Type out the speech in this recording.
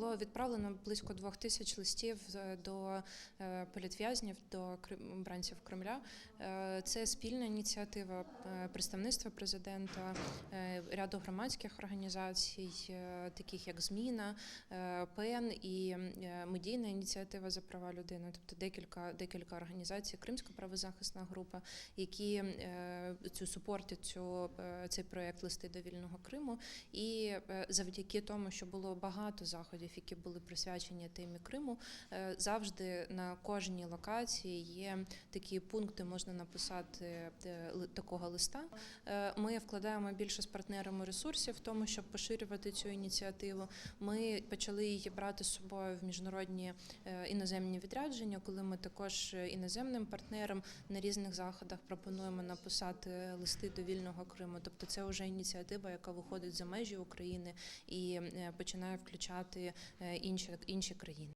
було відправлено близько двох тисяч листів е, до е, політв'язнів, до бранців Кремля. Е, Це спільна ініціатива представництва президента, ряду громадських організацій, таких як Зміна, ПЕН і медійна ініціатива за права людини, тобто декілька декілька організацій, Кримська правозахисна група, які цю супортять цю цей проект листи до вільного Криму. І завдяки тому, що було багато заходів, які були присвячені темі Криму, е, завжди на кожній локації є такі пункти, можна написати е, такого листа. Е, Ми вкладаємо більше з партнерами ресурсів в тому, щоб поширювати цю ініціативу. Ми почали її брати з собою в міжнародні іноземні відрядження, коли ми також іноземним партнерам на різних заходах пропонуємо написати листи до вільного Криму. Тобто, це вже ініціатива, яка виходить за межі України і починає включати інші інші країни.